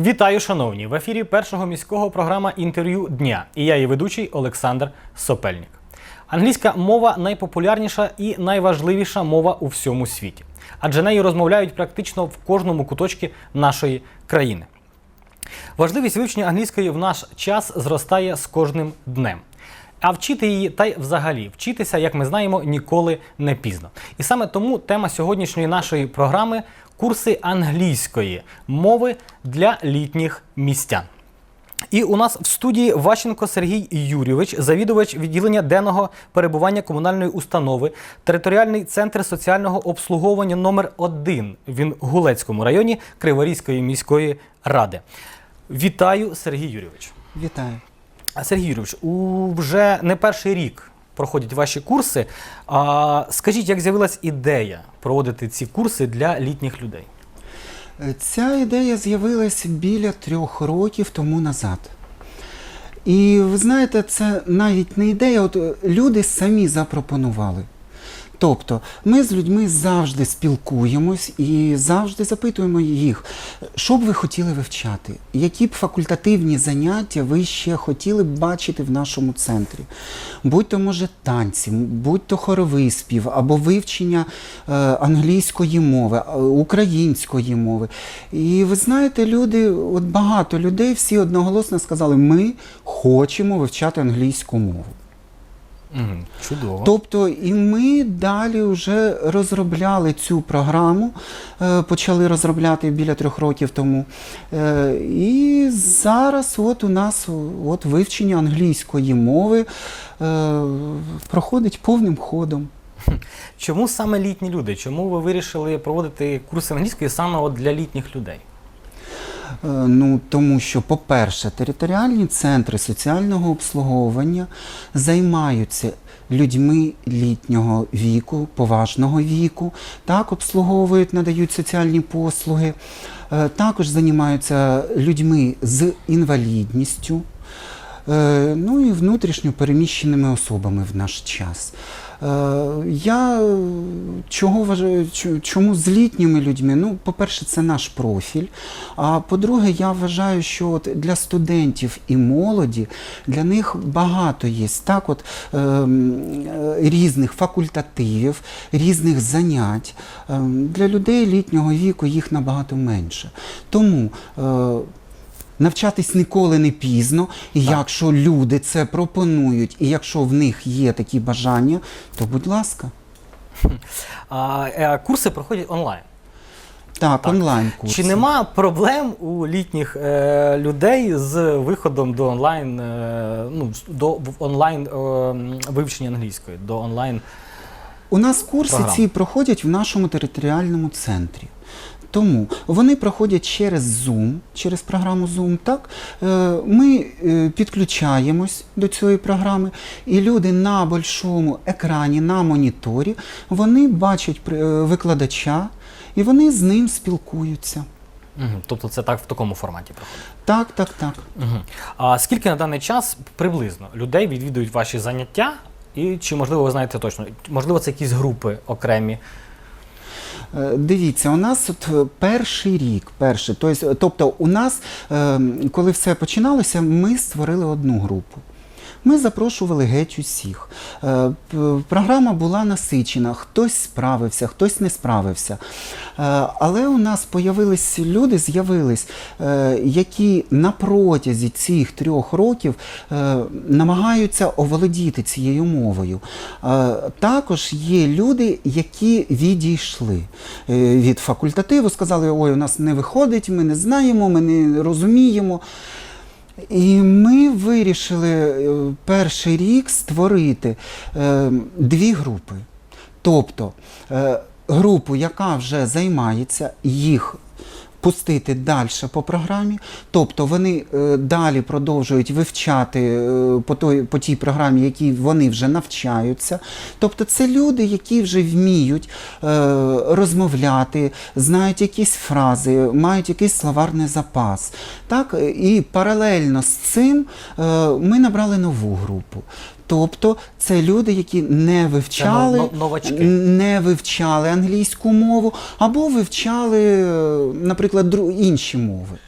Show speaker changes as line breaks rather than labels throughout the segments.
Вітаю, шановні! В ефірі першого міського програма інтерв'ю дня. І я її ведучий Олександр Сопельник. Англійська мова найпопулярніша і найважливіша мова у всьому світі, адже нею розмовляють практично в кожному куточці нашої країни. Важливість вивчення англійської в наш час зростає з кожним днем. А вчити її та й взагалі вчитися, як ми знаємо, ніколи не пізно. І саме тому тема сьогоднішньої нашої програми курси англійської мови для літніх містян. І у нас в студії Ващенко Сергій Юрійович, завідувач відділення денного перебування комунальної установи, територіальний центр соціального обслуговування номер 1 в Інгулецькому районі Криворізької міської ради. Вітаю, Сергій Юрійович.
Вітаю.
Сергій Юрійович, у вже не перший рік проходять ваші курси. А, скажіть, як з'явилась ідея проводити ці курси для літніх людей?
Е, Ця ідея з'явилася біля трьох років тому назад. І ви знаєте, це навіть не ідея, от е, люди самі запропонували. Тобто ми з людьми завжди спілкуємось і завжди запитуємо їх, що б ви хотіли вивчати, які б факультативні заняття ви ще хотіли б бачити в нашому центрі. Будь то, може, танці, будь то хоровий спів або вивчення е, англійської мови, е, української мови. І ви знаєте, люди, от багато людей всі одноголосно сказали, ми хочемо вивчати англійську мову.
Чудово.
Тобто, і ми далі вже розробляли цю програму, е, почали розробляти біля трьох років тому. Е, І зараз от у нас от вивчення англійської мови е, проходить повним ходом.
Чому саме літні люди? Чому ви вирішили проводити курси англійської саме от для літніх людей?
Е, Ну, тому що, по-перше, територіальні центри соціального обслуговування займаються людьми літнього віку, поважного віку, так обслуговують, надають соціальні послуги, Е, також займаються людьми з інвалідністю. Е, Ну і внутрішньо переміщеними особами в наш час. Е, Я чого вважаю, чому з літніми людьми? Ну, по-перше, це наш профіль. А по-друге, я вважаю, що от для студентів і молоді для них багато є так, от, ем, е, різних факультативів, різних занять. Ем, Для людей літнього віку їх набагато менше. Тому е, Навчатись ніколи не пізно, і якщо люди це пропонують, і якщо в них є такі бажання, то будь ласка.
А, е, курси проходять онлайн.
Так,
Так.
онлайн курси.
Чи нема проблем у літніх е, людей з виходом до онлайн, е, ну, до онлайн е, вивчення англійської, до онлайн
У нас курси
Програм.
ці проходять в нашому територіальному центрі. Тому вони проходять через Zoom, через програму Zoom. Так? Е, Ми е, підключаємось до цієї програми, і люди на большому екрані, на моніторі, вони бачать е, викладача і вони з ним спілкуються.
Мгм. Тобто це так в такому форматі проходить.
Так, так, так.
Угу. А скільки на даний час приблизно людей відвідують ваші заняття? І чи можливо ви знаєте точно? Можливо, це якісь групи окремі?
Е, Дивіться, у нас от е, перший рік, перший, тобто, у нас, е, коли все починалося, ми створили одну групу. Ми запрошували геть усіх. Е, Програма була насичена, хтось справився, хтось не справився. Е, Але у нас появились люди, з'явились, е, які на протязі цих трьох років намагаються оволодіти цією мовою. Також є люди, які відійшли від факультативу, сказали, ой, у нас не виходить, ми не знаємо, ми не розуміємо. І ми вирішили е, перший рік створити е, дві групи. Тобто е, групу, яка вже займається, їх пустити далі по програмі, тобто вони е, далі продовжують вивчати е, по, той, по тій програмі, які вони вже навчаються. Тобто це люди, які вже вміють е, розмовляти, знають якісь фрази, мають якийсь словарний запас. Так? І паралельно з цим ми набрали нову групу. Тобто це люди, які не вивчали,
новачки.
не вивчали англійську мову або вивчали, е, наприклад, інші мови.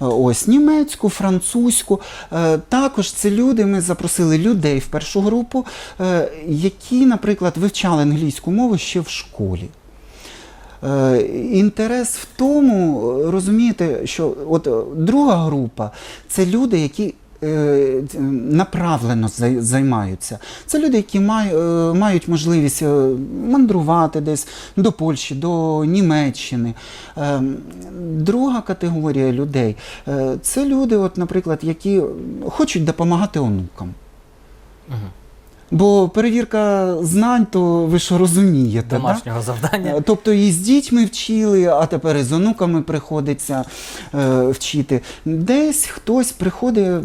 ось німецьку, французьку. Е, Також це люди. Ми запросили людей в першу групу, е, які, наприклад, вивчали англійську мову ще в школі. Е, Інтерес в тому, е, розумієте, що от е, друга група це люди, які е, направлено займаються. Це люди, які е, мають можливість е, мандрувати десь до Польщі, до Німеччини. Е, Друга категорія людей е, це люди, от, наприклад, які хочуть допомагати онукам. Бо перевірка знань, то ви ж розумієте.
Домашнього завдання.
Е, Тобто і з дітьми вчили, а тепер і з онуками приходиться е, вчити. Десь хтось приходить е,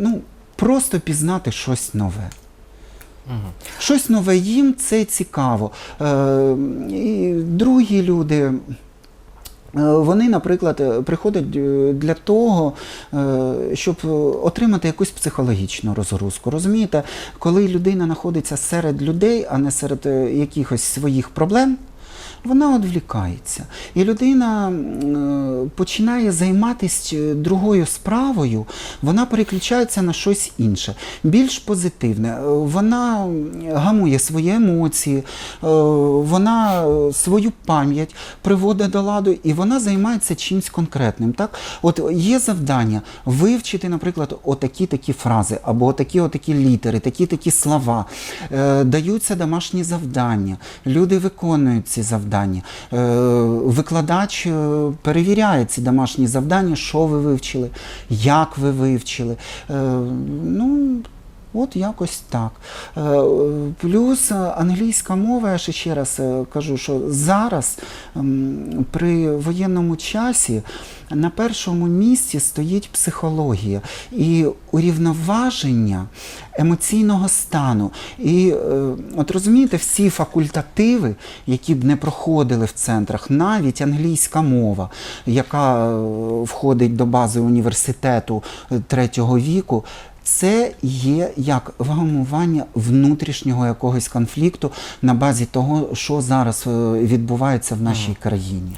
ну, просто пізнати щось нове.
Мгм.
Щось нове їм це цікаво. Е, і другі люди. Е, Вони, наприклад, е, приходять е, для того, щоб отримати якусь психологічну розгрузку. Розумієте, коли людина знаходиться серед людей, а не серед якихось своїх проблем, вона відвлікається. І людина е, починає займатися другою справою, вона переключається на щось інше, більш позитивне. Е, Вона гамує свої емоції, е, вона е, свою пам'ять приводить до ладу, і вона займається чимось конкретним. Так? От є завдання вивчити, наприклад, отакі такі фрази, або отакі отакі літери, такі такі слова. Е, Даються домашні завдання, люди виконують ці завдання. Е, Викладач е, перевіряє ці домашні завдання, що ви вивчили, як ви вивчили. Е, Ну, От якось так. Е, Плюс англійська мова, я ще раз е, кажу, що зараз при воєнному часі на першому місці стоїть психологія і урівноваження емоційного стану. І е, от розумієте, всі факультативи, які б не проходили в центрах, навіть англійська мова, яка входить до бази університету третього віку. Це є як вгамування внутрішнього якогось конфлікту на базі того, що зараз е, відбувається в нашій країні.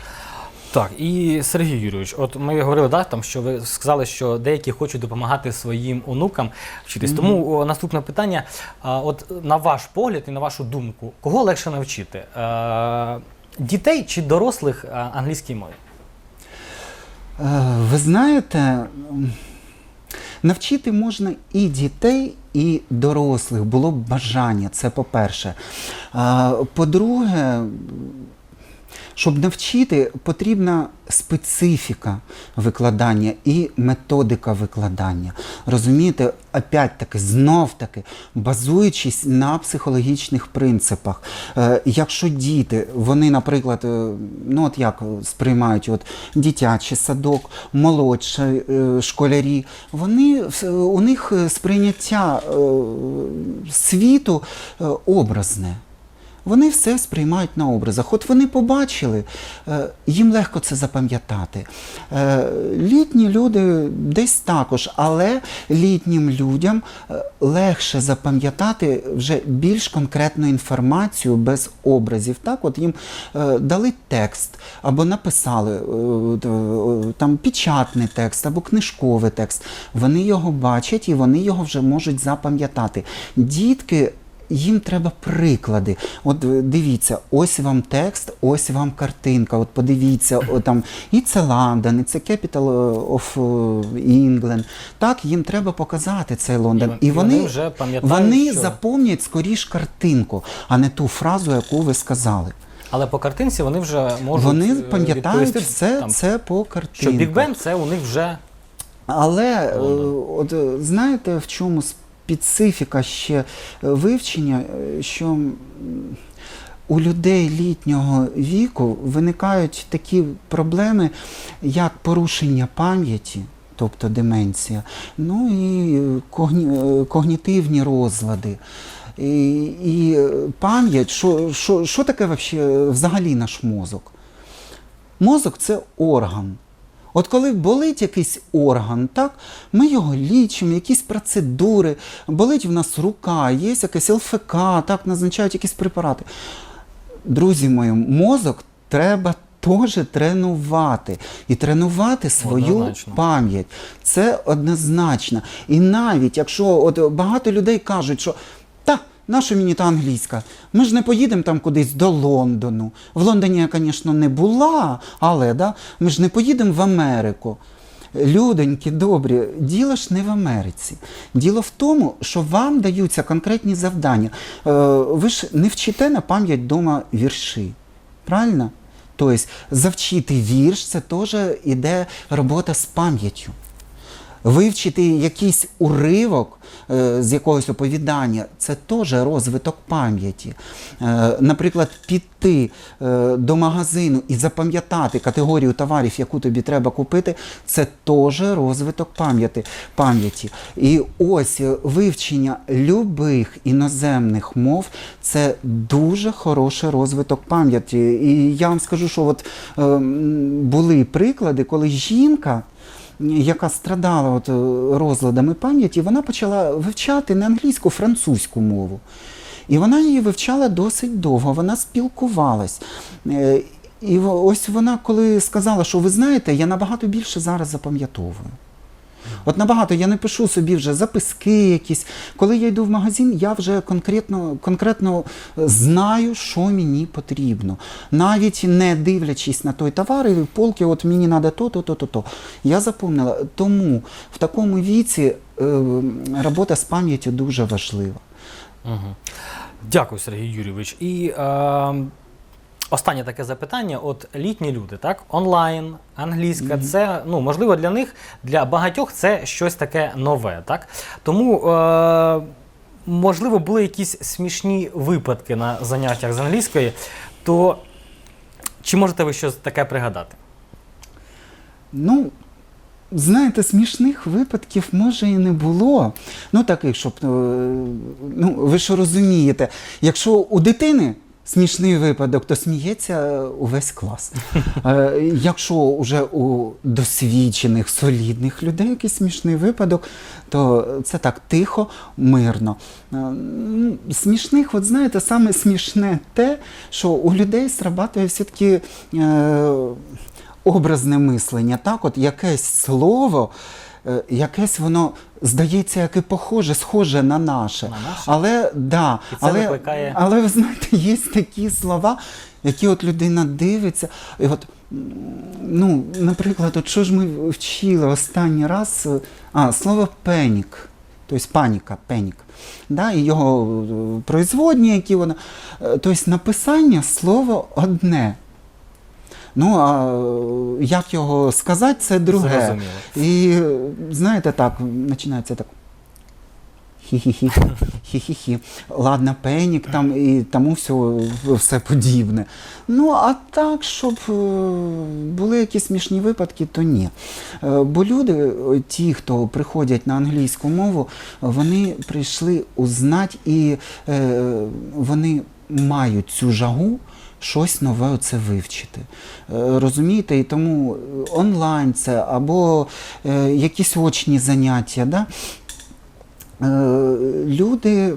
Так, і Сергій Юрійович, от ми говорили, да, там, що ви сказали, що деякі хочуть допомагати своїм онукам вчитись. Тому о, наступне питання: а, от на ваш погляд і на вашу думку, кого легше навчити? Е, дітей чи дорослих англійській мові?
Е, Ви знаєте, навчити можна і дітей, і дорослих. Було б бажання, це по-перше. По-друге, щоб навчити, потрібна специфіка викладання і методика викладання. Розумієте, опять-таки, знов-таки, базуючись на психологічних принципах. Е, якщо діти, вони, наприклад, е, ну от як сприймають от, дитячий садок, молодші е, школярі, вони, у них сприйняття світу образне. Вони все сприймають на образах. От вони побачили, е, їм легко це запам'ятати. Е, Літні люди десь також, але літнім людям е, легше запам'ятати вже більш конкретну інформацію без образів. Так, от їм дали текст або написали там печатний текст або книжковий текст. Вони його бачать і вони його вже можуть запам'ятати. Дітки. Їм треба приклади. От е, дивіться, ось вам текст, ось вам картинка. От подивіться, о, там і це Лондон, і це Capital of England. Так, їм треба показати цей Лондон.
І і вони вже
вони
що-
запомнять скоріш картинку, а не ту фразу, яку ви сказали.
Але по картинці вони вже можуть
вони
е,
пам'ятають
відповісти,
все
там,
це по
що
картинках.
Біг Бен це у них вже
Але е,
Лондон.
от е, знаєте, в чому специфіка ще е, вивчення, Е, що у людей літнього віку виникають такі проблеми, як порушення пам'яті. Тобто деменція, ну і е, когні, когнітивні розлади. І, і пам'ять, що, що, що таке взагалі наш мозок? Мозок це орган. От коли болить якийсь орган, так, ми його лічимо, якісь процедури, болить в нас рука, є якесь ЛФК, так, назначають якісь препарати. Друзі мої, мозок треба теж тренувати і тренувати свою
Однозначно.
пам'ять. Це однозначно. І навіть якщо от багато людей кажуть, що. Наша мені та англійська. Ми ж не поїдемо там кудись до Лондону. В Лондоні я, звісно, не була, але да, ми ж не поїдемо в Америку. Людоньки, добрі, діло ж не в Америці. Діло в тому, що вам даються конкретні завдання. Е, ви ж не вчите на пам'ять вдома вірші. Правильно? Тобто завчити вірш це теж іде робота з пам'яттю. Вивчити якийсь уривок е, з якогось оповідання це теж розвиток пам'яті. Е, наприклад, піти е, до магазину і запам'ятати категорію товарів, яку тобі треба купити, це теж розвиток пам'яті. І ось вивчення любих іноземних мов це дуже хороший розвиток пам'яті. І я вам скажу, що от, е, були приклади, коли жінка яка страдала от, е, розладами пам'яті, вона почала вивчати не англійську, а французьку мову. І вона її вивчала досить довго, вона спілкувалась. Е, І ось вона, коли сказала, що ви знаєте, я набагато більше зараз запам'ятовую. От набагато я не пишу собі вже записки якісь. Коли я йду в магазин, я вже конкретно, конкретно е, знаю, що мені потрібно. Навіть не дивлячись на той товар, і полки, от мені треба то, то, то, то, то. Я запомнила. Тому в такому віці е, робота з пам'яттю дуже важлива.
Угу. Дякую, Сергій Юрійович. І е, останнє таке запитання: от літні люди, так? Онлайн, англійська, це ну, можливо для них, для багатьох це щось таке нове, так? Тому. Е, Можливо, були якісь смішні випадки на заняттях з англійської, то чи можете ви щось таке пригадати?
Ну, знаєте, смішних випадків може і не було. Ну, таких, щоб. е, Ну, ви що розумієте, якщо у дитини. Смішний випадок, то сміється увесь клас. Е, Якщо вже у досвідчених, солідних людей якийсь смішний випадок, то це так тихо, мирно. Е, ну, Смішних, от знаєте, саме смішне те, що у людей срабатує все-таки е, образне мислення. Так, от якесь слово, е, якесь воно здається, яке похоже, схоже на наше.
На наше?
Але, да,
І це
але,
викликає-
але ви знаєте, є такі слова, які от людина дивиться. І от, ну, наприклад, от що ж ми вчили останній раз? е, А, слово пенік. Тобто паніка, пенік. Да, і його е, производні, які вона. е, Тобто написання слово одне. Ну, а як його сказати, це друге.
Зрозуміло.
І знаєте, так, починається так. Хі-хі-хі, хі-хі-хі. Ладно, пенік там і тому все, все подібне. Ну, а так, щоб е, були якісь смішні випадки, то ні. Е, Бо люди, ті, хто приходять на англійську мову, вони прийшли узнати і е, вони мають цю жагу щось нове оце вивчити. Е, Розумієте, і тому е, онлайн це або е, якісь очні заняття. Да? Люди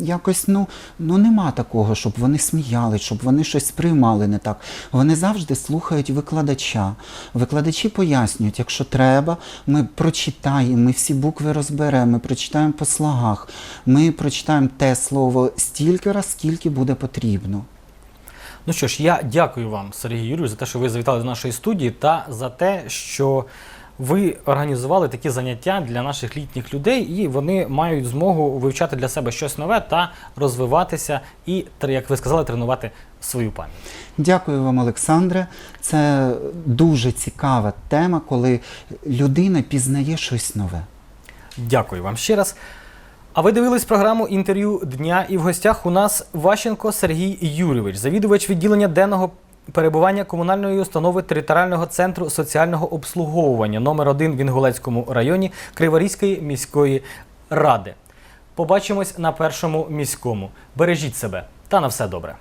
якось ну, ну нема такого, щоб вони сміяли, щоб вони щось сприймали не так. Вони завжди слухають викладача. Викладачі пояснюють, якщо треба, ми прочитаємо, ми всі букви розберемо, ми прочитаємо по слогах, ми прочитаємо те слово стільки раз, скільки буде потрібно.
Ну що ж, я дякую вам, Сергій Юрійович, за те, що ви завітали до нашої студії, та за те, що ви організували такі заняття для наших літніх людей, і вони мають змогу вивчати для себе щось нове та розвиватися і, як ви сказали, тренувати свою пам'ять.
Дякую вам, Олександре. Це дуже цікава тема, коли людина пізнає щось нове.
Дякую вам ще раз. А ви дивились програму інтерв'ю дня, і в гостях у нас Ващенко Сергій Юрійович, завідувач відділення денного перебування комунальної установи територіального центру соціального обслуговування номер 1 в Інгулецькому районі Криворізької міської ради. Побачимось на першому міському. Бережіть себе та на все добре.